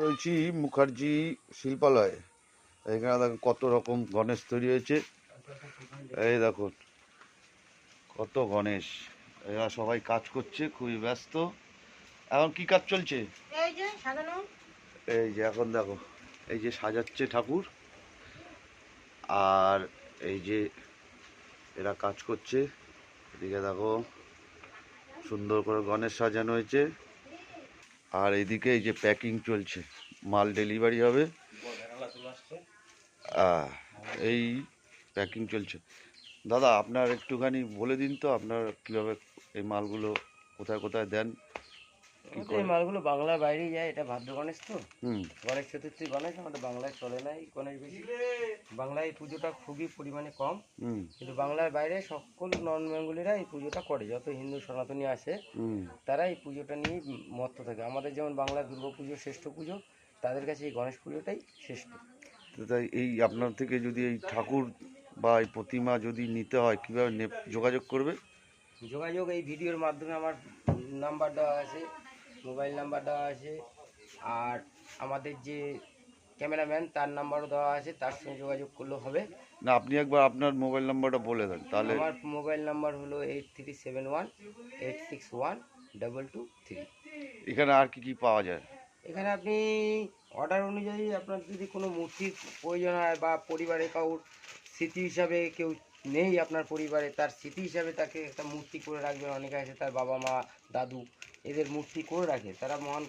রয়েছি মুখার্জি শিল্পালয়ে। এখানে দেখো কত রকম গণেশ তৈরি হয়েছে। এই দেখুন কত গণেশ। এরা সবাই কাজ করছে খুবই ব্যস্ত। এখন কি কাজ চলছে? এই যে সাজানো। এই যে এখন দেখো এই যে সাজাচ্ছে ঠাকুর। আর এই যে এরা কাজ করছে। এদিকে দেখো সুন্দর করে গণেশ সাজানো হয়েছে। আর এদিকে এই যে প্যাকিং চলছে মাল ডেলিভারি হবে। এই প্যাকিং চলছে। দাদা আপনার একটুখানি বলে দিন তো আপনার কীভাবে এই মালগুলো কোথায় কোথায় দেন? এই মালগুলো বাংলার বাইরেই যায় এটা ভাদ্র গণেশ তো। হুম। গণেশ চতুর্থী গণেশ আমাদের বাংলায় চলে না এই গণেশ বেশি। বাংলায় এই পুজোটা খুবই পরিমাণে কম। কিন্তু বাংলার বাইরে সকল নন বেঙ্গলিরা এই পুজোটা করে যত হিন্দু সনাতনী আছে হুম। তারা এই পুজোটা নিয়ে মত্ত থাকে। আমাদের যেমন বাংলার দুর্গা পুজো শ্রেষ্ঠ পুজো তাদের কাছে এই গণেশ পুজোটাই শ্রেষ্ঠ। তো তাই এই আপনার থেকে যদি এই ঠাকুর বা এই প্রতিমা যদি নিতে হয় কীভাবে যোগাযোগ করবে? যোগাযোগ এই ভিডিওর মাধ্যমে আমার নাম্বার দেওয়া আছে মোবাইল নাম্বার দেওয়া আছে আর আমাদের যে ক্যামেরাম্যান তার নাম্বারও দেওয়া আছে তার সঙ্গে যোগাযোগ করলে হবে। না আপনি একবার আপনার মোবাইল নাম্বারটা বলে দেন তাহলে আমার মোবাইল নাম্বার হলো eight three seven one eight six one double two three. এখানে আর কি কি পাওয়া যায়? এখানে আপনি অর্ডার অনুযায়ী আপনার যদি কোনো মূর্তির প্রয়োজন হয় বা পরিবারে কাউর স্মৃতি হিসাবে কেউ নেই আপনার পরিবারে তার স্মৃতি হিসাবে তাকে একটা মূর্তি করে রাখবেন। অনেকে আছে তার বাবা মা দাদু এদের মূর্তি করে রাখে। তারা মহান